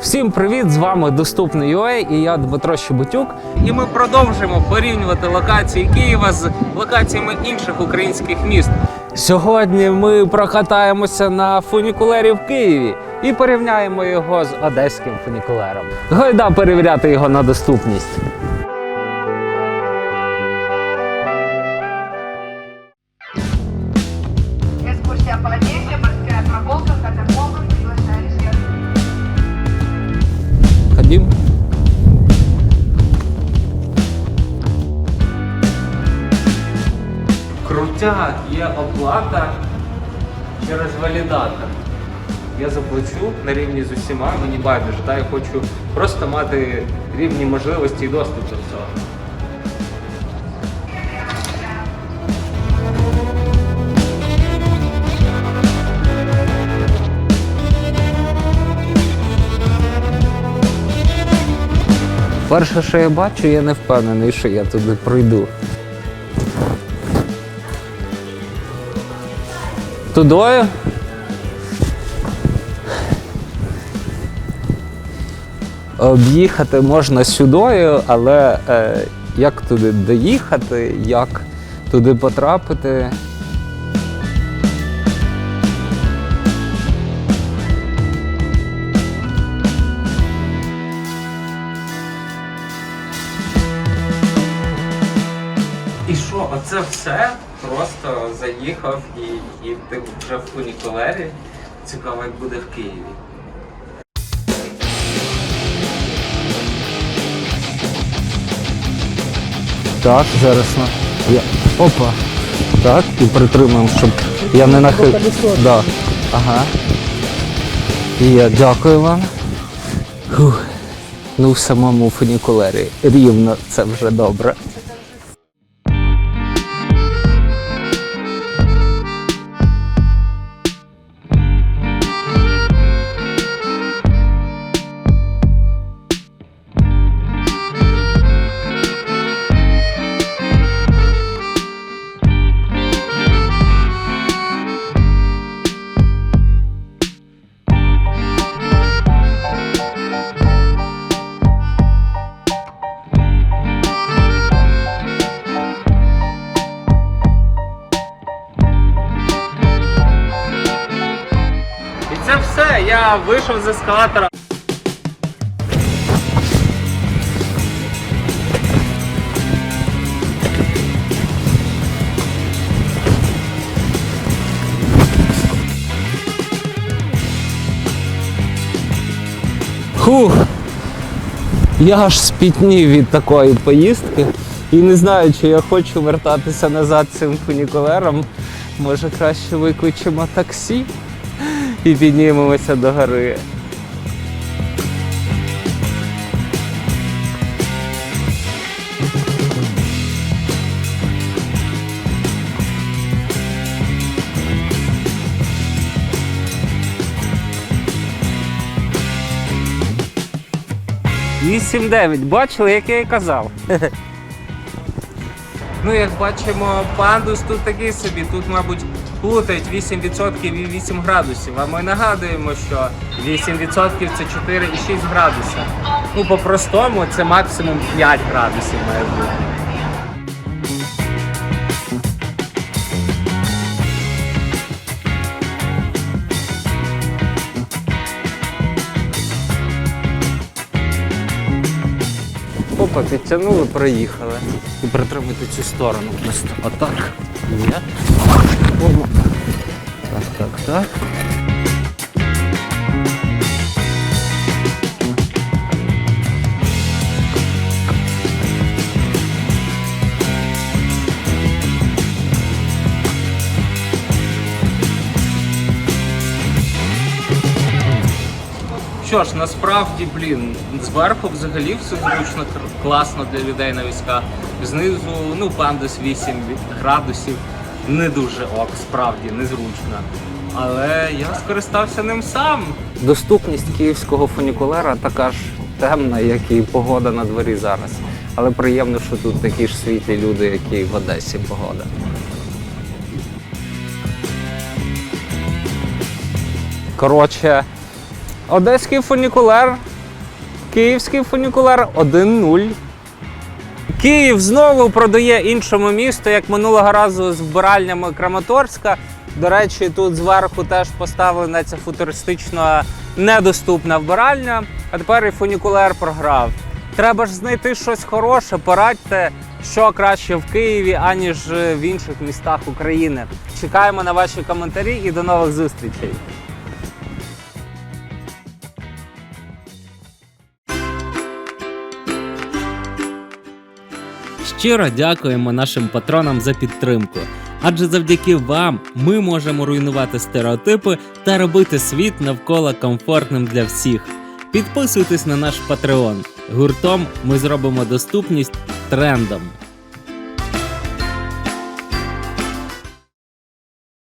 Всім привіт! З вами доступний UA і я Дмитро Щебутюк. І ми продовжуємо порівнювати локації Києва з локаціями інших українських міст. Сьогодні ми прокатаємося на фунікулері в Києві і порівняємо його з одеським фунікулером. Гайда перевіряти його на доступність. Крутяк, є оплата через валідатор. Я заплачу на рівні з усіма, мені байдуже, та я хочу просто мати рівні можливості і доступ до всього. Перше, що я бачу, я не впевнений, що я туди пройду. Тудою? Об'їхати можна сюдою, але е, як туди доїхати, як туди потрапити. І що, оце все? Просто заїхав і, і ти вже в фунікулері. Цікаво, як буде в Києві. Так, зараз. Я... Опа. Так, і притримуємо, щоб я не нахил. Да. Ага. І я дякую вам. Фух. Ну, в самому фунікулері. Рівно, це вже добре. І це все. Я вийшов з ескалатора. Хух. Я аж спітнів від такої поїздки і не знаю, чи я хочу вертатися назад цим фунікулером. Може краще викличемо таксі і піднімемося до гори. Вісім дев'ять. Бачили, як я і казав. Ну, як бачимо, пандус тут такий собі. Тут, мабуть, плутають 8% і 8 градусів. А ми нагадуємо, що 8% це 4,6 градуса. Ну, по-простому, це максимум 5 градусів має бути. Опа, підтягнули, проїхали. І притримуйте цю сторону просто. Отак. Є. Так, так, так. Що ж, насправді, блін, зверху взагалі все зручно, класно для людей на військах. Знизу, ну, пандус 8 градусів. Не дуже ок, справді незручно. Але я скористався ним сам. Доступність київського фунікулера така ж темна, як і погода на дворі зараз. Але приємно, що тут такі ж світлі люди, як і в Одесі погода. Коротше, одеський фунікулер, київський фунікулер 1-0. Київ знову продає іншому місту, як минулого разу з вбиральнями Краматорська. До речі, тут зверху теж поставлена ця футуристично недоступна вбиральня, а тепер і фунікулер програв. Треба ж знайти щось хороше, порадьте, що краще в Києві, аніж в інших містах України. Чекаємо на ваші коментарі і до нових зустрічей. Щиро дякуємо нашим патронам за підтримку. Адже завдяки вам ми можемо руйнувати стереотипи та робити світ навколо комфортним для всіх. Підписуйтесь на наш Patreon. Гуртом ми зробимо доступність трендом.